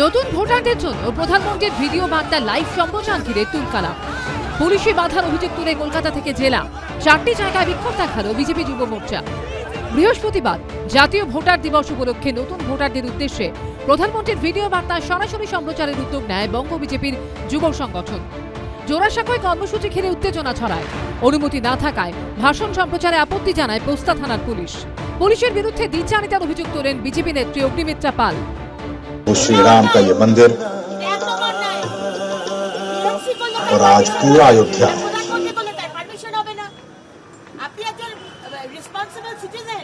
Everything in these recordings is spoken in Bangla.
নতুন ভোটারদের জন্য প্রধানমন্ত্রীর ভিডিও বার্তা লাইভ সম্প্রচার ঘিরে তুলকালা পুলিশি বাধার অভিযোগ তুলে কলকাতা থেকে জেলা। চারটি জায়গায় বিক্ষোভ দেখাল বিজেপি যুব মোর্চা। বৃহস্পতিবার জাতীয় ভোটার দিবস উপলক্ষে নতুন ভোটারদের উদ্দেশ্যে প্রধানমন্ত্রীর ভিডিও বার্তা সরাসরি সম্প্রচারের উদ্যোগ নেয় বঙ্গ বিজেপির যুব সংগঠন। জোড়াসাঁকোয় কর্মসূচি ঘিরে উত্তেজনা ছড়ায় অনুমতি না থাকায় ভাষণ সম্প্রচারে আপত্তি জানায় পোস্তা থানার পুলিশ পুলিশের বিরুদ্ধে দ্বিচারিতার অভিযোগ তোলেন বিজেপি নেত্রী অগ্নিমিত্রা পাল वो श्री राम का ये मंदिर और आज पूरा अयोध्या পারমিশন হবে না আপনি একজন রেসপন্সিবল সিটিজেন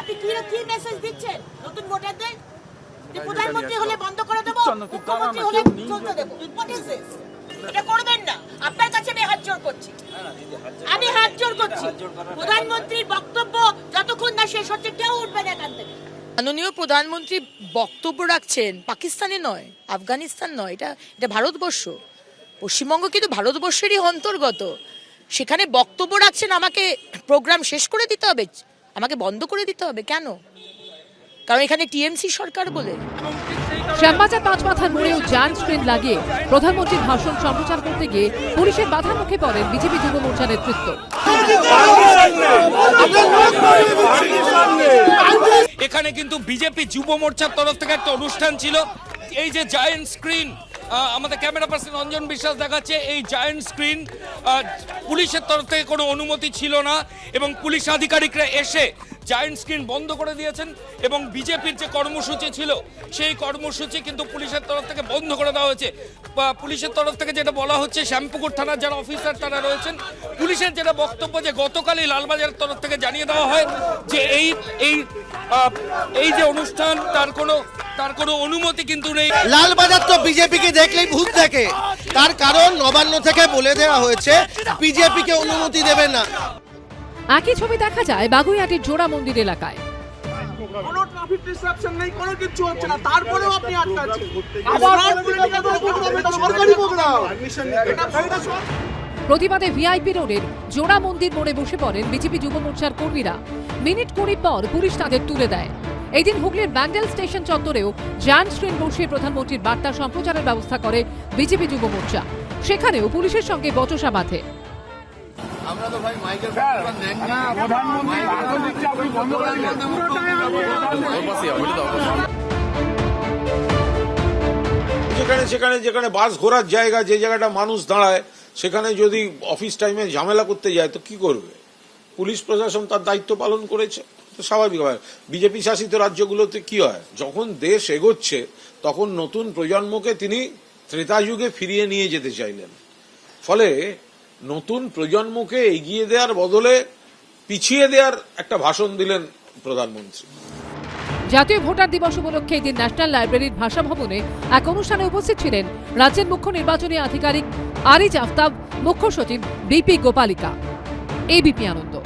আপনি কি কি মেসেজ দিচ্ছেন নতুন ভোটারদের যে প্রধানমন্ত্রী হলে বন্ধ করে দেবো মুখ্যমন্ত্রী হলে চলতে দেবো এটা করবেন না। আপনার কাছে আমি হাত জোর করছি। আমি হাত জোর করছি। প্রধানমন্ত্রীর বক্তব্য যতক্ষণ না শেষ হচ্ছে, কেউ উঠবে না এখান থেকে। মাননীয় প্রধানমন্ত্রী বক্তব্য রাখছেন পাকিস্তানে নয়, আফগানিস্তান নয়, এটা এটা ভারতবর্ষ। পশ্চিমবঙ্গ কিন্তু ভারতবর্ষেরই অন্তর্গত। সেখানে বক্তব্য রাখছেন, আমাকে প্রোগ্রাম শেষ করে দিতে হবে। আমাকে বন্ধ করে দিতে হবে কেন? কারণ এখানে টিএমসি সরকার বলে। শ্যামবাজার পাঁচ মাথার মোড়েও জায়ান্ট স্ক্রিন লাগিয়ে প্রধানমন্ত্রীর ভাষণ সম্প্রচার করতে গিয়ে পুলিশের বাধার মুখে পড়েন বিজেপি যুব মোর্চা নেতৃত্ব। এখানে কিন্তু বিজেপি যুব মোর্চার তরফ থেকে একটা অনুষ্ঠান ছিল। এই যে জায়েন্ট স্ক্রিন আমাদের ক্যামেরা পার্সন রঞ্জন বিশ্বাস দেখাচ্ছে, এই জায়েন্ট স্ক্রিন পুলিশের তরফ থেকে কোনো অনুমতি ছিল না এবং পুলিশ আধিকারিকরা এসে জায়েন্ট স্ক্রিন বন্ধ করে দিয়েছেন এবং বিজেপির যে কর্মসূচি ছিল, সেই কর্মসূচি কিন্তু পুলিশের তরফ থেকে বন্ধ করে দেওয়া হয়েছে। পুলিশের তরফ থেকে যেটা বলা হচ্ছে শ্যামপুকুর থানার যারা অফিসার তারা রয়েছেন পুলিশের যেটা বক্তব্য যে গতকালই লালবাজারের তরফ থেকে জানিয়ে দেওয়া হয় যে এই এই এই যে অনুষ্ঠান তার কোনো তার কোনো অনুমতি কিন্তু নেই। লালবাজার তো বিজেপিকে দেখলেই ভূত দেখে। তার কারণ নবান্ন থেকে বলে দেওয়া হয়েছে বিজেপিকে অনুমতি দেবে না। একই ছবি দেখা যায় বাগুইহাটির জোড়া মন্দির এলাকায়। কোনো ট্রাফিক ডিসরাপশন নেই কোনো কিছু হচ্ছে না। তারপরেও আপনি আটকাচ্ছেন আবার সরকারি প্রোগ্রাম। প্রতিবাদে ভিআইপি রোডের জোড়া মন্দির মোড়ে বসে পড়েন বিজেপি যুব মোর্চার কর্মীরা। মিনিট কুড়ি পর পুলিশ তাদের তুলে দেয়। এই দিন হুগলির ব্যান্ডেল স্টেশন চত্বরেও জায়ান্ট স্ক্রিন বসিয়ে প্রধানমন্ত্রীর বার্তা সম্প্রচারের ব্যবস্থা করে বিজেপি যুব মোর্চা। সেখানেও পুলিশের সঙ্গে বচসা বাঁধে। যেখানে সেখানে যেখানে বাস ঘোরার জায়গা যে জায়গাটা মানুষ দাঁড়ায় সেখানে যদি অফিস টাইমে ঝামেলা করতে যায় তো কি করবে? পুলিশ প্রশাসন তার দায়িত্ব পালন করেছে তো স্বাভাবিক হয় বিজেপি শাসিত রাজ্যগুলোতে কি হয়? যখন দেশ এগোচ্ছে তখন নতুন প্রজন্মকে তিনি ত্রেতা যুগে ফিরিয়ে নিয়ে যেতে চাইলেন। ফলে নতুন প্রজন্মকে এগিয়ে দেওয়ার বদলে পিছিয়ে দেওয়ার একটা ভাষণ দিলেন প্রধানমন্ত্রী। জাতীয় ভোটার দিবস উপলক্ষে এদিন ন্যাশনাল লাইব্রেরির ভাষা ভবনে এক অনুষ্ঠানে উপস্থিত ছিলেন রাজ্যের মুখ্য নির্বাচনী আধিকারিক আরিজ আফতাব, মুখ্য সচিব বিপি গোপালিকা। এবিপি আনন্দ।